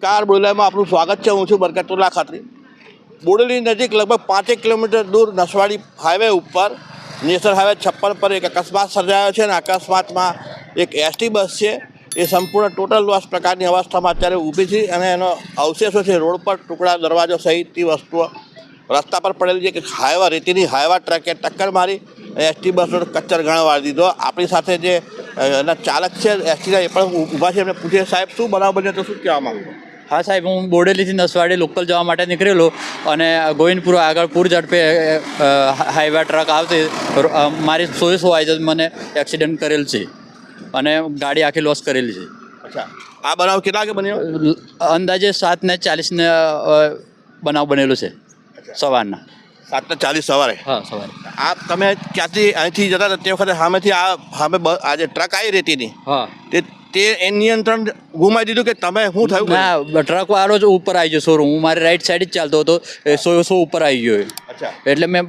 Car બોલામાં આપનું સ્વાગત છે. હું છું બરકતુલ્લા ખાતરી. બોડેલી નજીક લગભગ પાંચેક કિલોમીટર દૂર નસવાડી હાઈવે ઉપર, નેશનલ હાઈવે છપ્પન પર એક અકસ્માત સર્જાયો છે અને અકસ્માતમાં એક એસટી બસ છે. એ સંપૂર્ણ ટોટલ લોસ પ્રકારની અવસ્થામાં અત્યારે ઊભી છે અને એનો અવશેષો છે રોડ પર ટુકડા, દરવાજો સહિતની વસ્તુઓ રસ્તા પર પડેલી છે. કે હાઈવા રેતીની હાઈવા ટ્રકે ટક્કર મારી એસટી બસનો કચ્ચર ઘણો વાળી દીધો. આપણી સાથે જે એના ચાલક છે, એસટીના એ પણ ઊભા છે. એમને પૂછીએ સાહેબ, શું બનાવ બન્યો? તો શું કહેવા માંગો? હા સાહેબ હું બોડેલીથી નસવાડી લોકલ જવા માટે નીકળેલો અને ગોવિંદપુર આગળ પૂર ઝડપે હાઈવે ટ્રક આવતી મારી સોય સો આવી મને એક્સિડન્ટ કરેલ છે અને ગાડી આખી લોસ કરેલી છે. અચ્છા. આ બનાવ કેટલા વાગે બન્યો? અંદાજે સાત ને ચાલીસને બનાવ બનેલો છે સવારના. સાતને ચાલીસ સવારે? હા સવારે. આ તમે ક્યાંથી અહીંથી જતા હતા? તે વખતે સામેથી આ સામે બ- આ જે ટ્રક આવી રેતીની હા. તે તે એ નિયંત્રણ ગુમાવી દીધું કે તમે શું થયું ના ટ્રક વાળો જ ઉપર આવી ગયો શોરૂમ હું મારી રાઈટ સાઈડ જ ચાલતો હતો એ સો સો ઉપર આવી ગયો એ. અચ્છા. એટલે મેં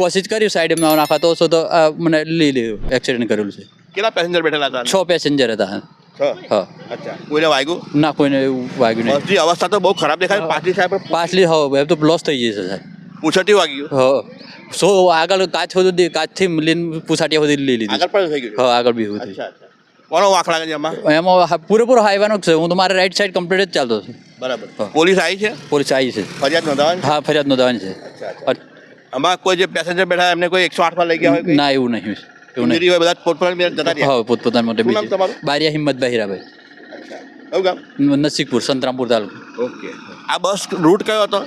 કોશિશ કરી સાઈડમાં નાખવા તો સો તો આ મને લઈ લીધું એક્સિડન્ટ કરેલું છે. કેટલા પેસેન્જર બેઠેલા હતા? છ પેસેન્જર હતા. છ? હા. અચ્છા. કોઈને વાગ્યું? ના કોઈને એવું વાગ્યું નહીં. બસની અવસ્થા તો બહુ ખરાબ દેખાય. પાછલી સાહેબ પર પાછલી હવે તો લોસ થઈ જશે સાહેબ. પૂછટી વાગ્યું હ. સો આગળ કાચ સુધી કાચથી લઈને પુસાટિયા સુધી લઈ લીધી. આગળ પણ થઈ ગયું? હા આગળ બી એવું અચ્છા અચ્છા. કોનો વાંકડા છે એમાં? એમાં પૂરેપૂરો હાઈવાનો છે. હું તો મારે રાઈટ સાઈડ કમ્પ્લીટ જ ચાલતો છું. બરાબર. પોલીસ આવી છે? પોલીસ આવી છે. ફરિયાદ નોંધાવાની હા ફરિયાદ નોંધાવાની છે. આમાં કોઈ જે પેસેન્જર બેઠા એમને કોઈ એકસો આઠમાં લઈ ગયા હોય ના એવું નહીં. એવું નહીં. હોય બધા પોતપોતાની જતા રહ્યા? હા પોતપોતાના માટે બીજું. તમારું? બારિયા નસીકપુર સંતરામપુર તાલુકો. ઓકે. આ બસ રૂટ કયો હતો?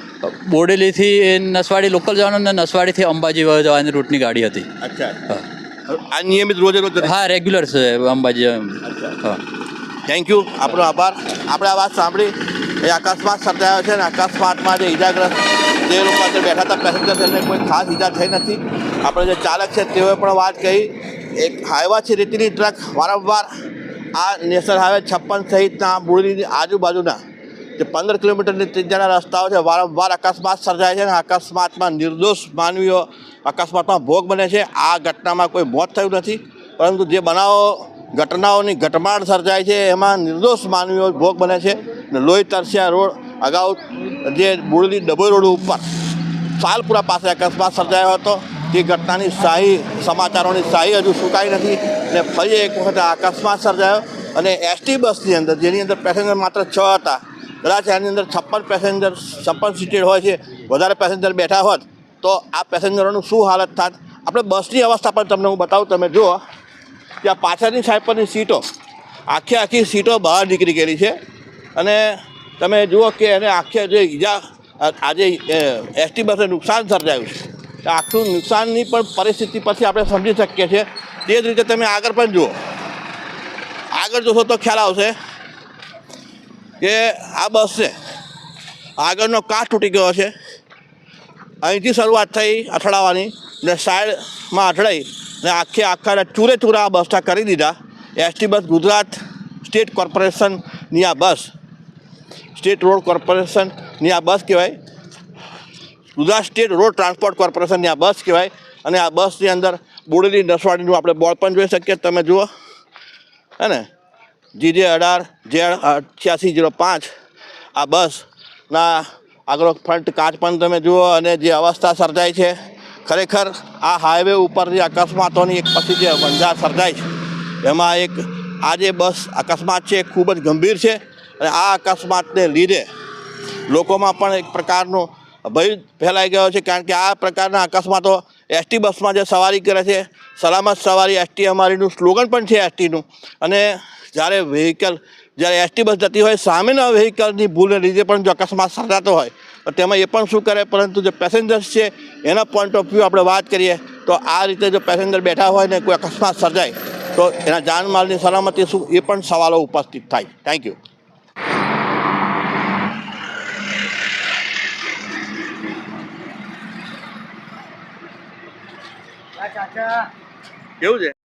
બોડેલીથી નસવાડી લોકલ જવાનું ને નસવાડીથી અંબાજી જવાની રૂટની ગાડી હતી. અચ્છા. હા. આ નિયમિત રોજે રોજ હા રેગ્યુલર છે અંબાજી હા. થેન્ક યુ આપનો આભાર. આપણે આ વાત સાંભળી. એ અકસ્માત સર્જાયો છે ને અકસ્માતમાં જે ઈજાગ્રસ્ત જે લોકો અત્યારે બેઠા હતા પેસેન્જર તેમને કોઈ ખાસ ઈજા થઈ નથી. આપણે જે ચાલક છે તેઓએ પણ વાત કહી. એક હાઈવા છે રેતીની ટ્રક વારંવાર આ નેશનલ હાઈવે છપ્પન સહિતના મૂળની આજુબાજુના જે પંદર કિલોમીટરની ત્રિજ્યાના રસ્તાઓ છે, વારંવાર અકસ્માત સર્જાય છે અને અકસ્માતમાં નિર્દોષ માનવીઓ અકસ્માતમાં ભોગ બને છે. આ ઘટનામાં કોઈ મોત થયું નથી, પરંતુ જે બનાવો, ઘટનાઓની ઘટમાળ સર્જાય છે, એમાં નિર્દોષ માનવીઓ ભોગ બને છે. અને લોહી તરસ્યા રોડ અગાઉ જે બુડલી ડભોઈ રોડ ઉપર સાલપુરા પાસે અકસ્માત સર્જાયો હતો. તે ઘટનાની શાહી, સમાચારોની શાહી હજુ સુકાઈ નથી અને ફરી એક વખત અકસ્માત સર્જાયો. અને એસટી બસની અંદર, જેની અંદર પેસેન્જર માત્ર છ હતા કદાચ એની અંદર છપ્પન પેસેન્જર છપ્પન સીટેડ હોય છે, વધારે પેસેન્જર બેઠા હોત, તો આ પેસેન્જરોનું શું હાલત થાત? આપણે બસની અવસ્થા પણ તમને હું બતાવું, તમે જુઓ આ પાછળની સાઈડ પરની સીટો, આખી આખી સીટો બહાર નીકળી ગયેલી છે. અને તમે જુઓ કે એને આખે જે ઈજા, આજે એસટી બસને નુકસાન સર્જાયું છે. તો આખું નુકસાનની પણ પરિસ્થિતિ પછી આપણે સમજી શકીએ છીએ. તે જ રીતે તમે આગળ પણ જુઓ. આગળ જોશો તો ખ્યાલ આવશે. કે આ બસ છે. આગળનો કાચ તૂટી ગયો છે. અહીંથી શરૂઆત થઈ અથડાવાની ને સાઈડમાં અથડાઈ ને આખે આખા ચૂરે ચૂરા આ બસના કરી દીધા. એસટી બસ ગુજરાત સ્ટેટ કોર્પોરેશનની આ બસ. સ્ટેટ રોડ કોર્પોરેશનની આ બસ કહેવાય. ગુજરાત સ્ટેટ રોડ ટ્રાન્સપોર્ટ કોર્પોરેશનની આ બસ કહેવાય. અને આ બસની અંદર બોડેલી નસવાડીનું આપણે બોર્ડ પણ જોઈ શકીએ. તમે જુઓ. હે ને? જીજે અઢાર જે અઠ્યાસી જીરો પાંચ. આ બસના આગળ ફ્રન્ટ કાચ પણ તમે જુઓ અને જે અવસ્થા સર્જાય છે, ખરેખર આ હાઈવે ઉપર જે અકસ્માતોની એક પછી જે વંજાર સર્જાય છે. એમાં એક આ જે બસ અકસ્માત છે ખૂબ જ ગંભીર છે અને આ અકસ્માતને લીધે લોકોમાં પણ એક પ્રકારનો ભય ફેલાઈ ગયો છે કારણ કે આ પ્રકારના અકસ્માતો એસટી બસમાં જે સવારી કરે છે, સલામત સવારી એસટી અમારીનું સ્લોગન પણ છે એસટીનું. અને જ્યારે વ્હીકલ જ્યારે એસટી બસ જતી હોય, સામેના વ્હીકલની ભૂલને લીધે પણ જો અકસ્માત સર્જાતો હોય તેમાં એ પણ શું કરે, પરંતુ જે પેસેન્જર્સ છે, એના પોઈન્ટ ઓફ વ્યૂ આપણે વાત કરીએ, તો આ રીતે જો પેસેન્જર બેઠા હોય ને કોઈ અકસ્માત સર્જાય, તો એના જાનમાલની સલામતી શું, એ પણ સવાલો ઉપસ્થિત થાય. થેન્ક યુ કેવું છે?